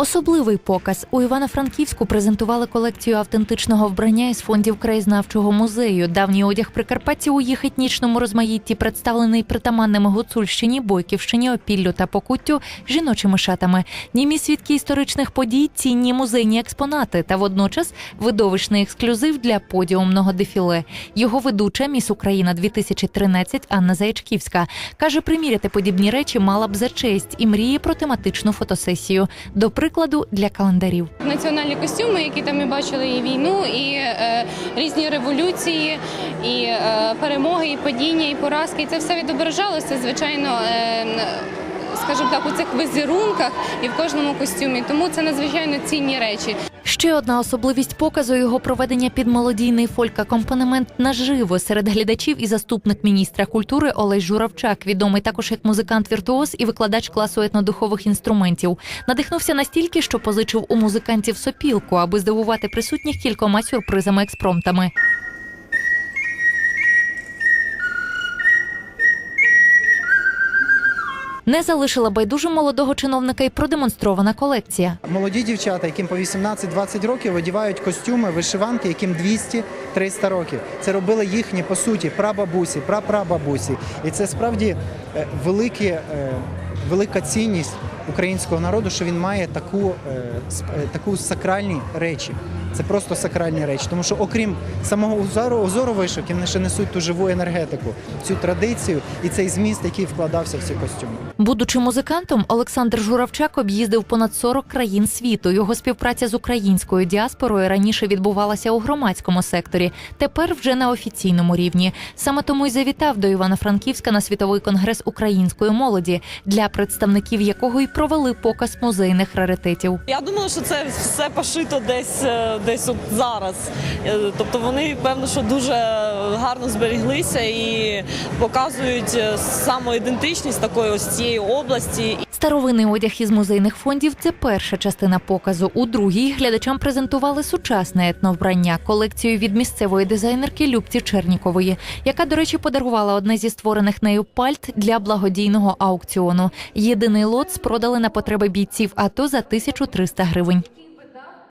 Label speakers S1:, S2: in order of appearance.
S1: Особливий показ у Івано-Франківську презентували колекцію автентичного вбрання із фондів краєзнавчого музею. Давній одяг прикарпатців у їх етнічному розмаїтті представлений притаманними Гуцульщині, Бойківщині, Опіллю та Покуттю жіночими шатами. Німі свідки історичних подій, цінні музейні експонати та водночас видовищний ексклюзив для подіумного дефіле. Його ведуча міс Україна 2013 Анна Заячківська каже, приміряти подібні речі мала б за честь і мріє про тематичну фотосесію. До прикладу, для календарів.
S2: Національні костюми, які там ми бачили і війну, і е, різні революції, і е, перемоги, і падіння, і поразки. І це все відображалося, звичайно. Е, Скажімо так, у цих візерунках і в кожному костюмі. Тому це надзвичайно цінні речі.
S1: Ще одна особливість показу його проведення під молодійний фольк-акомпанемент наживо серед глядачів і заступник міністра культури Олесь Журавчак, відомий також як музикант-віртуоз і викладач класу етнодухових інструментів. Надихнувся настільки, що позичив у музикантів сопілку, аби здивувати присутніх кількома сюрпризами експромтами. Не залишила байдужим молодого чиновника і продемонстрована колекція.
S3: Молоді дівчата, яким по 18-20 років одягають костюми, вишиванки, яким 200-300 років. Це робили їхні по суті прабабусі, прапрабабусі. І це справді велике, е, велика цінність українського народу, що він має таку, е, е, таку сакральні речі. Це просто сакральні речі, тому що окрім самого узору, узору вишивки, вони ще несуть ту живу енергетику, цю традицію і цей зміст, який вкладався в ці костюми.
S1: Будучи музикантом, Олександр Журавчак об'їздив понад 40 країн світу. Його співпраця з українською діаспорою раніше відбувалася у громадському секторі, тепер вже на офіційному рівні. Саме тому й завітав до Івано-Франківська на світовий конгрес української молоді, для представників якого й провели показ музейних раритетів.
S4: Я думала, що це все пошито десь, е, десь от зараз. Е, Тобто вони, певно, що дуже гарно зберіглися і показують е, самоідентичність такої ось цієї області.
S1: Старовинний одяг із музейних фондів це перша частина показу. У другій глядачам презентували сучасне етновбрання, колекцію від місцевої дизайнерки Любці Чернікової, яка, до речі, подарувала одне зі створених нею пальт для благодійного аукціону. Єдиний лот спродали на потреби бійців АТО за 1300 гривень.